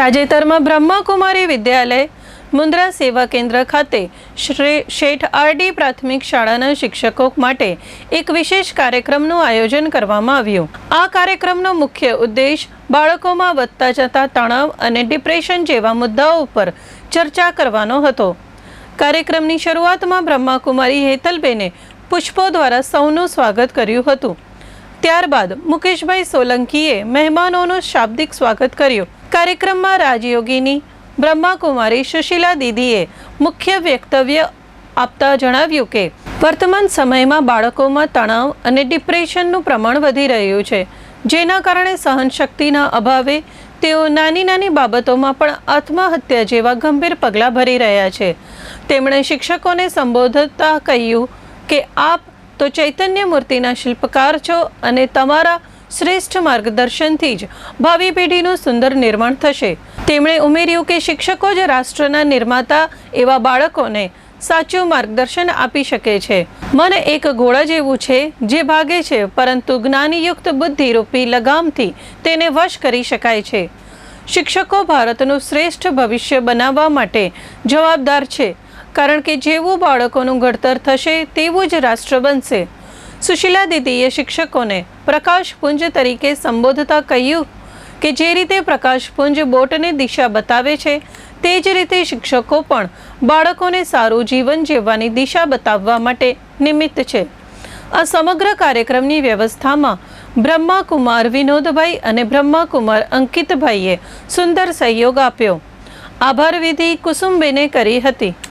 તાજેતરમાં બ્રહ્માકુમારી વિદ્યાલય મુન્દ્રા સેવા કેન્દ્ર ખાતે શ્રી શેઠ આરડી પ્રાથમિક શાળાના શિક્ષકો માટે એક વિશેષ કાર્યક્રમનું આયોજન કરવામાં આવ્યું. આ કાર્યક્રમનો મુખ્ય ઉદ્દેશ બાળકોમાં વધતા જતા તણાવ અને ડિપ્રેશન જેવા મુદ્દાઓ ઉપર ચર્ચા કરવાનો હતો. કાર્યક્રમની શરૂઆતમાં બ્રહ્માકુમારી હેતલબેને પુષ્પો દ્વારા સૌનું સ્વાગત કર્યું હતું. ત્યારબાદ મુકેશભાઈ સોલંકીએ મહેમાનોનું શાબ્દિક સ્વાગત કર્યું. કાર્યક્રમમાં રાજયોગીની બ્રહ્માકુમારી સુશીલા દીદીએ મુખ્ય વક્તવ્ય આપતા જણાવ્યું કે, વર્તમાન સમયમાં બાળકોમાં તણાવ અને ડિપ્રેશનનું પ્રમાણ વધી રહ્યું છે, જેના કારણે સહનશક્તિના અભાવે તેઓ નાની નાની બાબતોમાં પણ આત્મહત્યા જેવા ગંભીર પગલાં ભરી રહ્યા છે. તેમણે શિક્ષકોને સંબોધતા કહ્યું કે, આપ તો ચૈતન્ય મૂર્તિના શિલ્પકાર છો અને તમારા શ્રેષ્ઠ માર્ગદર્શનથી જ ભાવિ પેઢીનું સુંદર નિર્માણ થશે. તેમણે ઉમેર્યું કે શિક્ષકો જ રાષ્ટ્રના નિર્માતા એવા બાળકોને સાચું માર્ગદર્શન આપી શકે છે. મન એક ઘોડા જેવું છે, જે ભાગે છે, પરંતુ જ્ઞાનયુક્ત બુદ્ધિરૂપી લગામથી તેને વશ કરી શકાય છે. શિક્ષકો ભારતનું શ્રેષ્ઠ ભવિષ્ય બનાવવા માટે જવાબદાર છે, કારણ કે જેવું બાળકોનું ઘડતર થશે, તેવું જ રાષ્ટ્ર બનશે. સુશીલા દીદીએ શિક્ષકોને પ્રકાશપુંજ તરીકે સંબોધતા કહ્યું કે જે રીતે પ્રકાશપુંજ બોટને દિશા બતાવે છે, તે જ રીતે શિક્ષકો પણ બાળકોને સારું જીવન જીવવાની દિશા બતાવવા માટે નિમિત્ત છે. આ સમગ્ર કાર્યક્રમની વ્યવસ્થામાં બ્રહ્માકુમાર વિનોદભાઈ અને બ્રહ્માકુમાર અંકિતભાઈએ સુંદર સહયોગ આપ્યો. આભાર વિધિ કુસુમબેને કરી હતી.